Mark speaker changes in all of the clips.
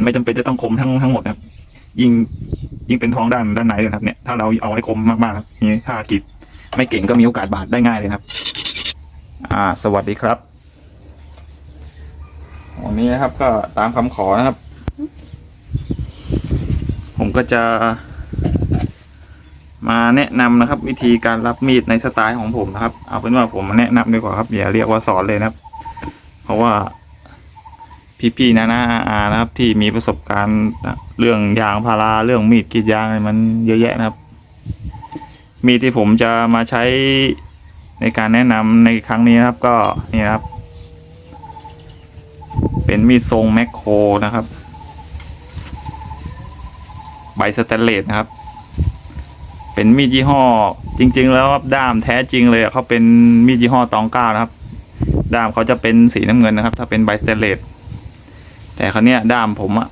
Speaker 1: มันไม่จำเป็นจะต้องคมทั้งทั้งหมดนะครับ ยิ่งยิ่งเป็นท้องด้านด้านไหนนะครับเนี่ยถ้าเราเอาให้คมมากๆครับนี่ถ้ากรีดไม่เก่งก็มีโอกาสบาดได้ง่ายเลยครับ อ่า สวัสดีครับวันนี้นะครับก็ตามคำขอนะครับ ผมก็จะ มาแนะนำนะครับ วิธีการรับมีดในสไตล์ของผมนะครับ เอาเป็นว่าผมมาแนะนำดีกว่าครับอย่าเรียกว่าสอนเลยนะครับ เพราะว่า พี่ๆนะนะอานะครับ ที่มีประสบการณ์เรื่องยางพาราเรื่องมีดกรีดยางมันเยอะแยะนะครับ มีที่ผมจะมาใช้ในการแนะนำในครั้งนี้นะครับก็นี่นะครับ เป็นมีดทรงแมคโครนะครับ ใบสแตนเลสนะครับ เป็นมีดยี่ห้อ จริง ๆ แล้วครับด้ามแท้จริงเลยเขาเป็นมีดยี่ห้อตองก้านะครับ ด้ามเขาจะเป็นสีน้ำเงินนะครับ ถ้าเป็นใบสเตนเลส แต่คราวเนี้ยด้ามผมอะ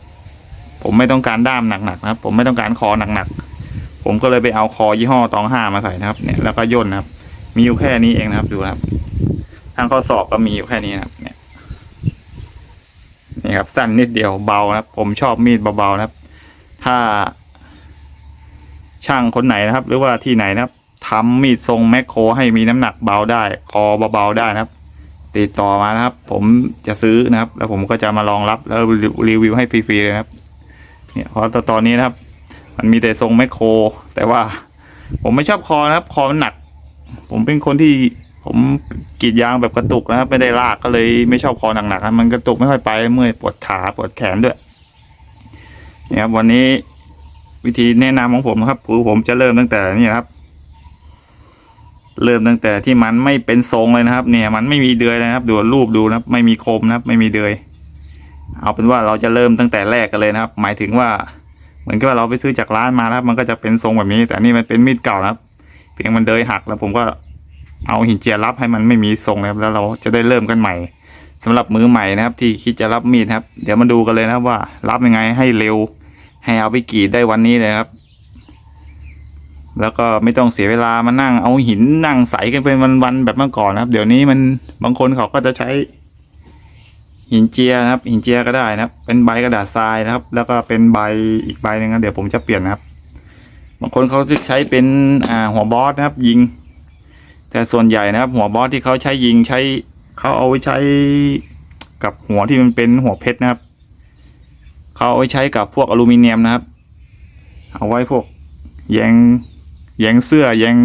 Speaker 1: ผมไม่ต้องการด้ามหนักๆนะครับผมไม่ต้องการคอหนักๆผมก็เลยไปเอาคอยี่ห้อตองห้ามาใส่นะครับเนี่ยแล้วก็ย่นนะครับ มีอยู่แค่นี้เองนะครับดูครับทางข้อศอกก็มีอยู่แค่นี้นะครับ เนี่ยนี่ครับสั้นนิดเดียวเบานะครับ ผมชอบมีดเบาๆนะครับ ถ้า ช่างคนไหนนะครับ หรือว่าที่ไหนนะครับทำมีดทรงแมคโครให้มีน้ำหนักเบาได้ คอเบาๆได้นะครับ ติดต่อมานะครับ ผมจะซื้อนะครับ แล้วผมก็จะมาลองรับแล้วรีวิวให้ฟรีๆเลยนะครับเนี่ยเพราะตอนนี้นะครับ มันมีแต่ทรงแมคโคร แต่ว่าผมไม่ชอบคอนะครับ คอมันหนัก ผมเป็นคนที่ผมกรีดยางแบบกระตุกนะครับ ไม่ได้ลากก็เลยไม่ชอบคอหนักๆมันกระตุกไม่ค่อยไปเมื่อยปวดขาปวดแขนด้วยนี่ครับวันนี้วิธีแนะนำของผมนะครับคือผมจะเริ่มตั้งแต่นี่ครับ เริ่มตั้งแต่ที่มันไม่เป็นทรงเลยนะครับ เนี่ยมันไม่มีเดือยนะครับ ดูรูปดูนะครับ ไม่มีคมนะครับ ไม่มีเดือย เอาเป็นว่าเราจะเริ่มตั้งแต่แรกกันเลยนะครับ หมายถึงว่าเหมือนกับว่าเราไปซื้อจากร้านมานะครับ มันก็จะเป็นทรงแบบนี้ แต่นี่มันเป็นมีดเก่านะครับ เพียงมันเดยหักแล้วผมก็เอาหินเจียรับให้มันไม่มีทรงนะครับแล้วเราจะได้เริ่มกันใหม่สำหรับมือใหม่นะครับ ที่คิดจะรับมีดครับ เดี๋ยวมาดูกันเลยนะครับว่ารับยังไงให้เร็ว ให้เอาไปกรีดได้วันนี้เลยครับ แล้วก็ไม่ต้องเสียเวลามานั่งเอาหินนั่งใสกันเป็นวันๆแบบเมื่อก่อนนะครับ เดี๋ยวนี้มันบางคนเขาก็จะใช้ หินเจียนะครับ หินเจียก็ได้นะครับ เป็นใบกระดาษทรายนะครับ แล้วก็เป็นใบอีกใบหนึ่งนะเดี๋ยวผมจะเปลี่ยนนะครับ บางคนเขาจะใช้เป็นอ่าหัวบอสนะครับ ยิง แต่ส่วนใหญ่นะครับ หัวบอสที่เขาใช้ยิงใช้เขาเอาไว้ใช้กับหัวที่มันเป็นหัวเพชรนะครับเขาเอาไว้ใช้กับพวกอลูมิเนียมนะครับ เอาไว้พวกแยง แยงเสื้อแยง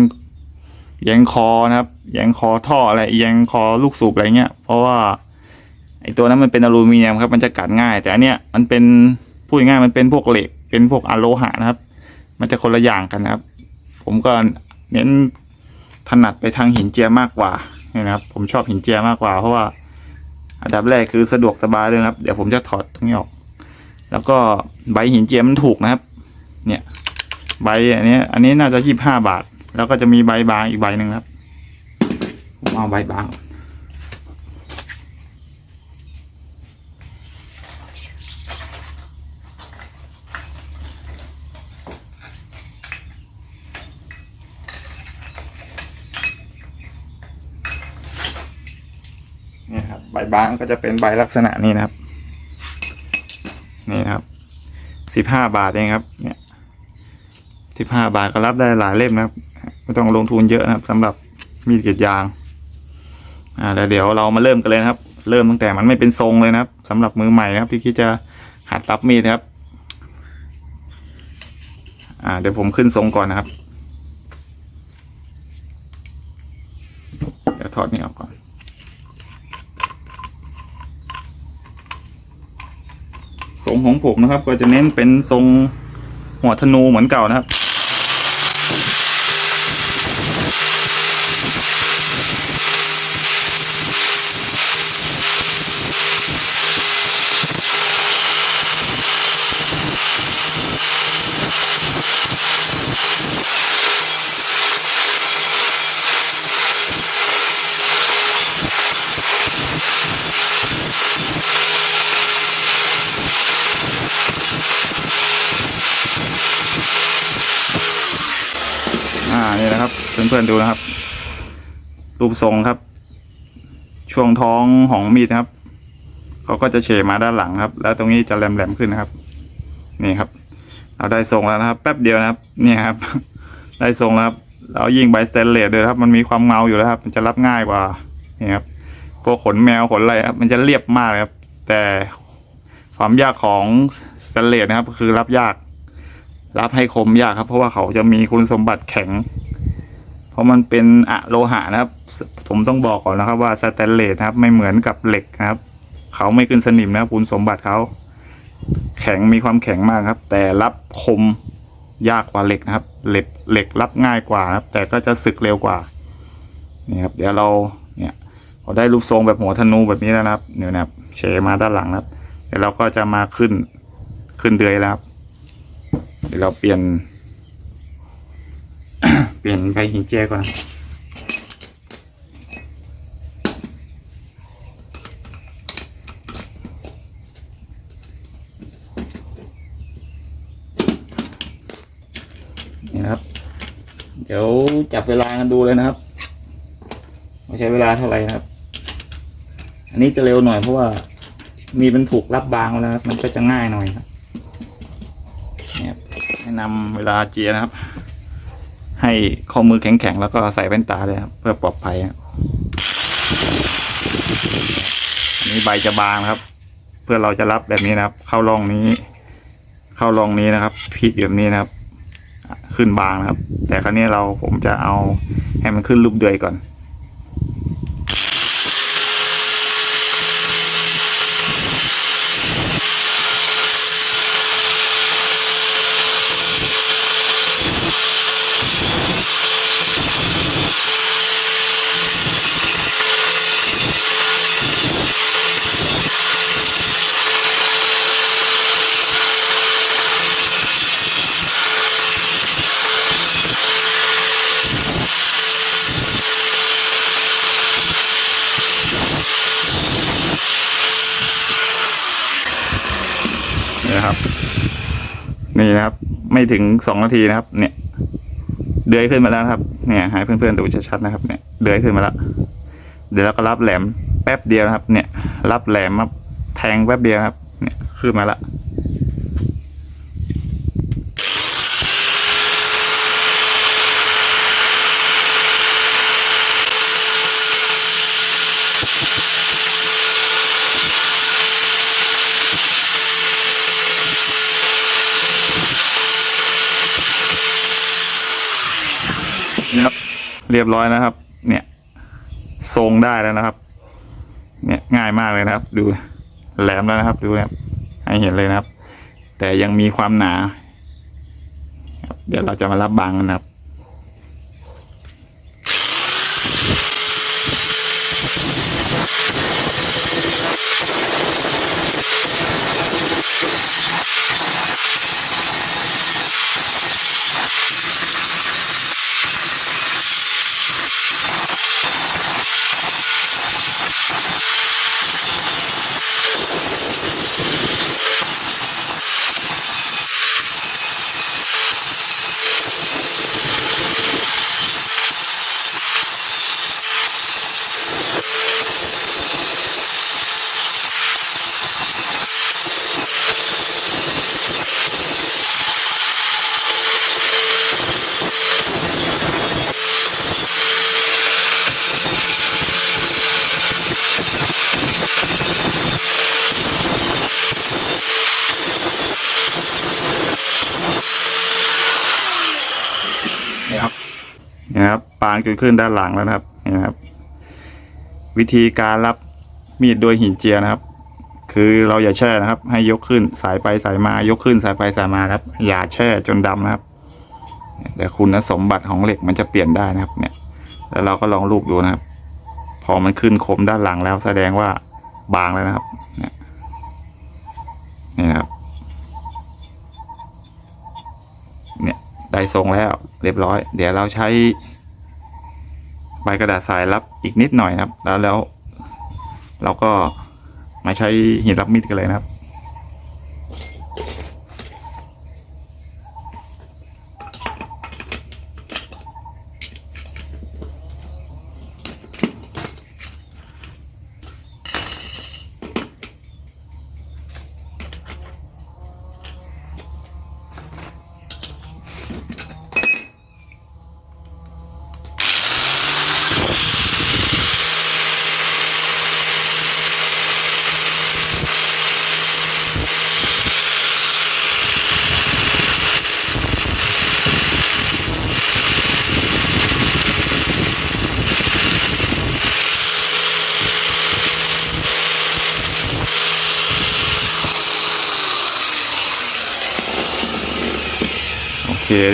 Speaker 1: แยงคอนะครับแยงคอท่ออะไรแยงคอลูกสูบอะไรเงี้ย เพราะว่าไอตัวนั้นมันเป็นอลูมิเนียมครับ มันจะกัดง่าย แต่อันเนี้ยมันเป็นพูดง่ายมันเป็นพวกเหล็ก เป็นพวกอะโลหะนะครับ มันจะคนละอย่างกันนะครับ ผมก็เน้นถนัดไปทางหินเจียมากกว่าเนี่ยนะครับ ผมชอบหินเจียมากกว่า เพราะว่าอันดับแรกคือสะดวกสบายเลยนะครับ เดี๋ยวผมจะถอดตรงนี้ออก แล้วก็ใบหินเจียมมันถูกนะครับ เนี่ย ใบอันนี้อันนี้น่าจะยี่บห้าบาท แล้วก็จะมีใบบางอีกใบหนึ่งครับผมเอาใบบางนี่ครับใบบางก็จะเป็นใบลักษณะนี้นะครับ นี่นะครับสิบห้าบาทเองครับ เนี่ย สิบห้าบาทก็รับได้หลายเล่มนะครับไม่ต้องลงทุนเยอะนะครับสำหรับมีดกรีดยาง อ่าแล้วเดี๋ยวเรามาเริ่มกันเลยนะครับ เริ่มตั้งแต่มันไม่เป็นทรงเลยนะครับสำหรับมือใหม่นะครับที่คิดจะหัดรับมีดครับ อ่า เดี๋ยวผมขึ้นทรงก่อนนะครับเดี๋ยวถอดนี่ออกก่อนทรงของผมนะครับ ก็จะเน้นเป็นทรงหัวธนูเหมือนเก่านะครับ อ่านี่นะครับ เพื่ อนๆดูนะครับ รูปทรงครับ ช่วงท้องของมีดนะครับเขาก็จะเฉมาด้านหลังครับ แล้วตรงนี้จะแหลมๆขึ้นนะครับ นี่ครับ เราได้ทรงแล้วนะครับ แป๊บเดียวนะครับ นี่ครับ ได้ทรงแล้วครับเรายิงใบสเตนเลสเลยครับ มันมีความเงาอยู่แล้วครับ มันจะรับง่ายกว่านี่ครับพวกขนแมวขนอะไรครับมันจะเรียบมากครับ แต่ความยากของสเตนเลสนะครับ คือรับยาก รับให้คมยากครับ เพราะว่าเขาจะมีคุณสมบัติแข็ง เพราะมันเป็นอะโลหะนะครับ ผมต้องบอกก่อนนะครับว่าสแตนเลสนะครับ ไม่เหมือนกับเหล็กนะครับ เขาไม่ขึ้นสนิมนะครับคุณสมบัติเขาแข็งมีความแข็งมากครับ แต่รับคมยากกว่าเหล็กนะครับ เหล็กเหล็กรับง่ายกว่าครับ แต่ก็จะสึกเร็วกว่านี่ครับ เดี๋ยวเราเนี่ยพอได้รูปทรงแบบหัวธนูแบบนี้แล้วนะครับเนี่ยนะครับเฉมาด้านหลังนะครับเดี๋ยวเราก็จะมาขึ้นขึ้นเดือยแล้วครับเดี๋ยวเราเปลี่ยน เปลี่ยนไปหินเจียก่อนนี่นะครับ เดี๋ยวจับเวลากันดูเลยนะครับว่าใช้เวลาเท่าไหร่นะครับ อันนี้จะเร็วหน่อยเพราะว่ามีเป็นถูกรับบางแล้วนะครับ มันก็จะง่ายหน่อยครับนี่ยครับแนะนำเวลาเจียนะครับ ให้ข้อมือแข็งๆ แล้วก็ใส่แว่นตาเลยครับ เพื่อปลอดภัยอันนี้ใบจะบางครับ เพื่อเราจะรับแบบนี้นะครับ เข้าร่องนี้ เข้าร่องนี้นะครับพลิกแบบนี้นะครับ ขึ้นบางนะครับ แต่ครั้นี้เราผมจะเอาให้มันขึ้นรูปเดือยก่อน นี่นะครับ ไม่ถึงสองนาทีนะครับ เนี่ย เดือยขึ้นมาแล้วครับ เนี่ยให้เพื่อนๆดูชัดๆนะครับ เนี่ย เดือยขึ้นมาแล้วเดี๋ยวเราก็รับแหลมแป๊บเดียวนะครับ เนี่ย รับแหลมมาแทงแป๊บเดียวครับ เนี่ยขึ้นมาแล้วนะ เรียบร้อยนะครับ เนี่ยทรงได้แล้วนะครับ เนี่ยง่ายมากเลยนะครับ ดูแหลมแล้วนะครับ ดูนะครับให้เห็นเลยนะครับ แต่ยังมีความหนา เดี๋ยวเราจะมารับบางกันนะครับ นี่ครับนี่านเกิดขึ้นด้านหลังแล้วนะครับนี่นะครับ วิธีการรับมีดโดยหินเจียนะครับ คือเราอย่าแช่นะครับ ให้ยกขึ้นสายไปสายมายกขึ้นสายไปสายมาครับ อย่าแช่จนดำนะครับแต่คุณสมบัติของเหล็กมันจะเปลี่ยนได้นะครับ เนี่ย แล้วเราก็ลองลูกดูนะครับ พอมันขึ้นคมด้านหลังแล้วแสดงว่าบางแล้วนะครับ เนี่ยนี่นะครับ เนี่ยได้ทรงแล้วเรียบร้อย เดี๋ยวเราใช้ ใบกระดาษทรายรับอีกนิดหน่อยนะครับ แล้วแล้ว เราก็มาใช้หินรับมีดกันเลยนะครับ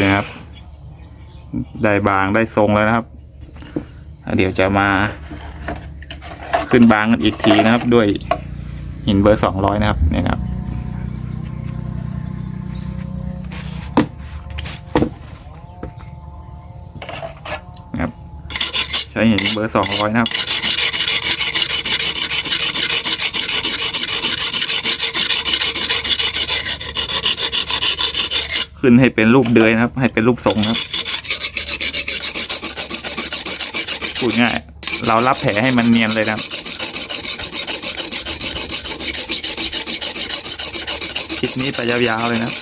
Speaker 1: นะครับ ได้บางได้ทรงแล้วนะครับ เดี๋ยวจะมา ขึ้นบางกันอีกทีนะครับ ด้วยหินเบอร์สองร้อยนะครับนี่นะครับใช้หินเบอร์สองร้อยนะครับ ขึ้นให้เป็นรูปเดือยนะครับ ให้เป็นรูปทรงครับพูดง่าย เรารับแผลให้มันเนียนเลยนะครับคลิปนี้ไปยาวๆเลยนะ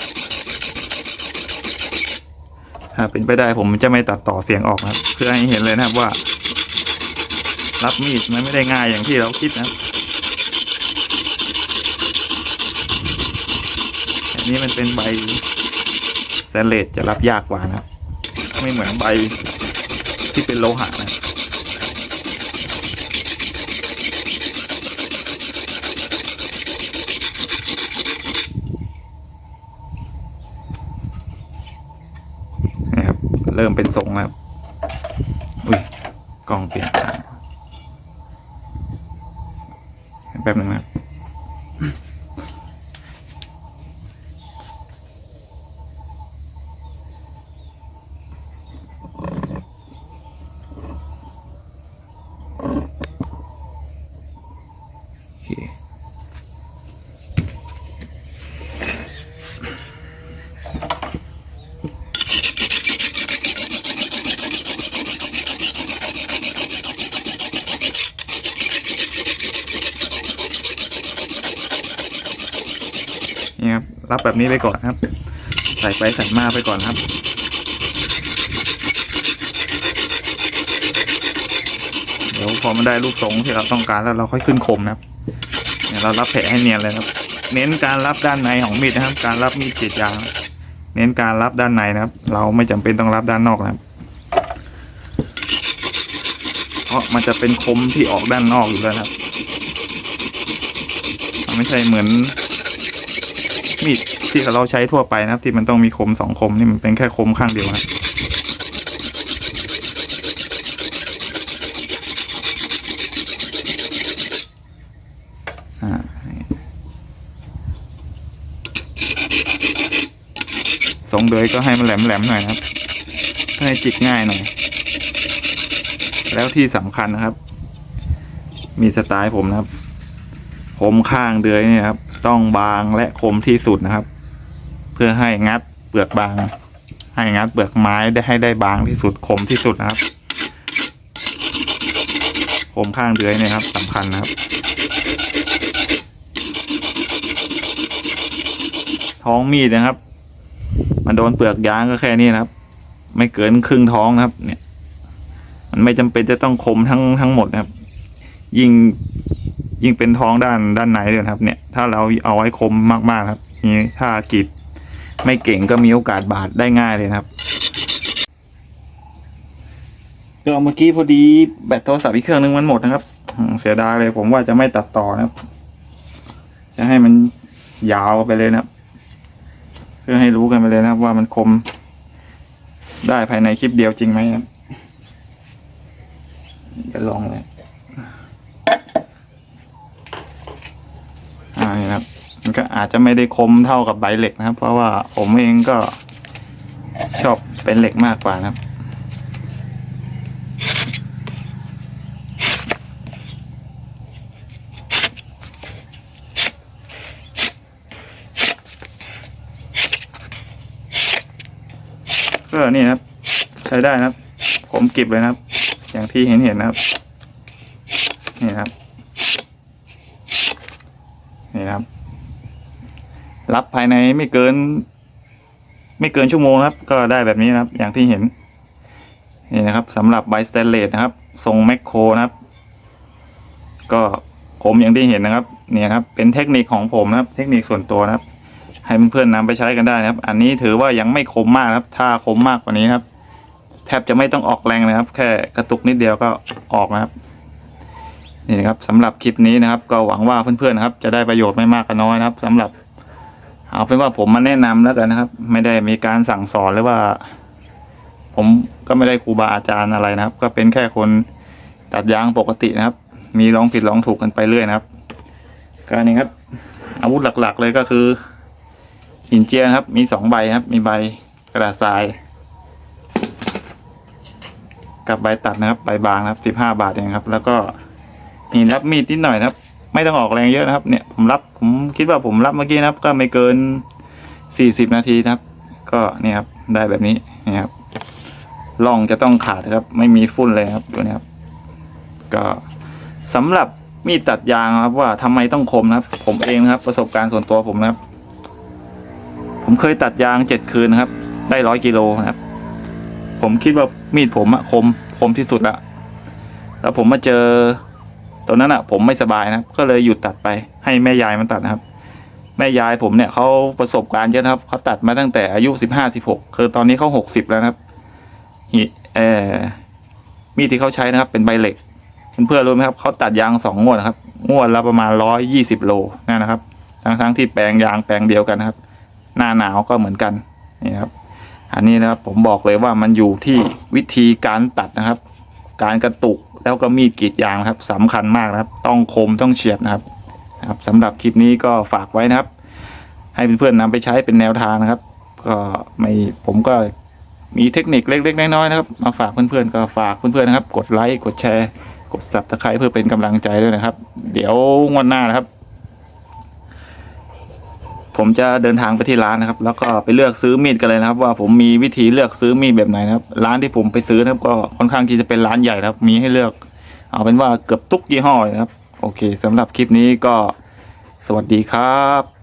Speaker 1: ถ้าเป็นไปได้ผมจะไม่ตัดต่อเสียงออกนะครับเพื่อให้เห็นเลยนะครับว่า รับมีดมันไม่ได้ง่ายอย่างที่เราคิดนะอันนี้มันเป็นใบ แซนเลตจะรับยากกว่านะครับ ไม่เหมือนใบที่เป็นโลหะนะนะครับเริ่มเป็นทรงแล้วอุ้ยกล้องเปลี่ยนทางแป๊บนึงนะครับโอเค นี่ครับ รับแบบนี้ไปก่อนครับ ใส่ไปใส่มาไปก่อนครับเดี๋ยวพอมันได้รูปทรงที่เราต้องการแล้วเราค่อยขึ้นคมนะครับ เนี่ยเรารับแผลให้เนียนเลยครับ เน้นการรับด้านในของมีดนะครับ การรับมีดกรีดยางเน้นการรับด้านในนะครับ เราไม่จำเป็นต้องรับด้านนอกนะครับ เพราะมันจะเป็นคมที่ออกด้านนอกอยู่แล้วนะครับมันไม่ใช่เหมือนมีดที่เราใช้ทั่วไปนะครับ ที่มันต้องมีคมสองคมนี่มันเป็นแค่คมข้างเดียวนะอ่ ทรงเดยก็ให้มันแหลมๆหน่อยนะครับให้จิกง่ายหน่อย แล้วที่สำคัญนะครับ มีสไตล์ผมนะครับ คมข้างเดือยนี่ครับ ต้องบางและคมที่สุดนะครับ เพื่อให้งัดเปลือกบาง ให้งัดเปลือกไม้ได้ให้ได้บางที่สุดคมที่สุดนะครับ คมข้างเดือยนี่ครับสำคัญนะครับ ท้องมีดนะครับ มันโดนเปลือกยางก็แค่นี้นะครับ ไม่เกินครึ่งท้องนะครับ เนี่ย มันไม่จำเป็นจะต้องคมทั้งทั้งหมดนะครับ ยิ่งยิ่งเป็นท้องด้านด้านในเลยครับ เนี่ย ถ้าเราเอาไว้คมมากๆครับนี่ถ้ากรีดไม่เก่งก็มีโอกาสบาดได้ง่ายเลยนะครับก็เมื่อกี้พอดีแบตโทรศัพท์อีกเครื่องนึงมันหมดนะครับเสียดายเลยผมว่าจะไม่ตัดต่อนะครับ จะให้มันยาวไปเลยนะครับ พื่อให้รู้กันไปเลยนะครับว่ามันคม ได้ภายในคลิปเดียวจริงไหมครับจะลองเลยอ่านี่นะครับ มันก็อาจจะไม่ได้คมเท่ากับใบเหล็กนะครับ เพราะว่าผมเองก็ชอบเป็นเหล็กมากกว่านะครับ นี่นะครับ ใช้ได้นะครับ ผมเก็บเลยนะครับ อย่างที่เห็นเห็นนะครับ นี่นะครับ นี่นะครับ รับภายในไม่เกิน ไม่เกินชั่วโมงครับ ก็ได้แบบนี้นะครับ อย่างที่เห็น นี่นะครับสำหรับใบสเตนเลสนะครับ ทรงแมคโครนะครับ ก็ผมอย่างที่เห็นนะครับ เนี่ยครับ เป็นเทคนิคของผมนะครับ เทคนิคส่วนตัวนะครับ ให้เพื่อนๆนำไปใช้กันได้นะครับ อันนี้ถือว่ายังไม่คมมากครับ ถ้าคมมากกว่านี้ครับ แทบจะไม่ต้องออกแรงนะครับ แค่กระตุกนิดเดียวก็ออกนะครับ นี่นะครับสำหรับคลิปนี้นะครับ ก็หวังว่าเพื่อนๆนะครับ จะได้ประโยชน์ไม่มากก็น้อยนะครับสำหรับ เอาเป็นว่าผมมาแนะนำแล้วกันนะครับ ไม่ได้มีการสั่งสอนหรือว่า ผมก็ไม่ได้ครูบาอาจารย์อะไรนะครับ ก็เป็นแค่คนตัดยางปกตินะครับ มีลองผิดลองถูกกันไปเรื่อยนะครับก็นี่ครับ อาวุธหลัก ๆ เลยก็คือ หินเจียนครับ มีสองใบครับ มีใบกระดาษทราย กับใบตัดนะครับ ใบบางนะครับสิบห้าบาทเองครับ แล้วก็หินรับมีดนิดหน่อยนะครับ ไม่ต้องออกแรงเยอะนะครับ เนี่ยผมรับผมคิดว่าผมรับเมื่อกี้นะครับ ก็ไม่เกินสี่สิบนาทีนะครับ ก็เนี่ยครับได้แบบนี้นี่ครับล่องจะต้องขาดครับ ไม่มีฝุ่นเลยครับดูนะครับ ก็สำหรับมีดตัดยางครับว่าทำไมต้องคมนะครับ ผมเองนะครับ ประสบการณ์ส่วนตัวผมนะครับ ผมเคยตัดยางเจ็ดคืนนะครับ ได้ร้อยกิโลนะครับ ผมคิดว่ามีดผมอะคมคมที่สุดละแล้วผมมาเจอตอนนั้นอะผมไม่สบายนะครับก็เลยหยุดตัดไป ให้แม่ยายมันตัดนะครับ แม่ยายผมเนี่ยเขาประสบการณ์เยอะนะครับเขาตัดมาตั้งแต่อายุสิบห้าสิบหกคือตอนนี้เขาหกสิบแล้วนะครับหิเออมีดที่เขาใช้นะครับ เป็นใบเหล็กเพื่อนๆรู้ไหมครับเขาตัดยางสองงวดนะครับงวดละประมาณร้อยยี่สิบโลนั่นนะครับทั้งทั้งๆที่แปลงยางแปลงเดียวกันนะครับ หน้าหนาวก็เหมือนกันนี่ครับ อันนี้นะครับผมบอกเลยว่ามันอยู่ที่วิธีการตัดนะครับ การกระตุกแล้วก็มีดกรีดยางนะครับสำคัญมากนะครับ ต้องคมต้องเฉียบนะครับนะครับสำหรับคลิปนี้ก็ฝากไว้นะครับ ให้เพื่อนๆนำไปใช้เป็นแนวทางนะครับ ก็ไม่ผมก็มีเทคนิคเล็ก ๆ น้อยๆนะครับ มาฝากเพื่อนๆก็ฝากเพื่อนๆนะครับ กดไลค์กดแชร์ กด subscribe เพื่อเป็นกำลังใจด้วยนะครับ เดี๋ยวงวดหน้านะครับ ผมจะเดินทางไปที่ร้านนะครับ แล้วก็ไปเลือกซื้อมีดกันเลยนะครับ ว่าผมมีวิธีเลือกซื้อมีดแบบไหนนะครับ ร้านที่ผมไปซื้อนะครับก็ค่อนข้างที่จะเป็นร้านใหญ่นะครับ มีให้เลือก เอาเป็นว่าเกือบทุกยี่ห้อนะครับ โอเคสำหรับคลิปนี้ก็สวัสดีครับ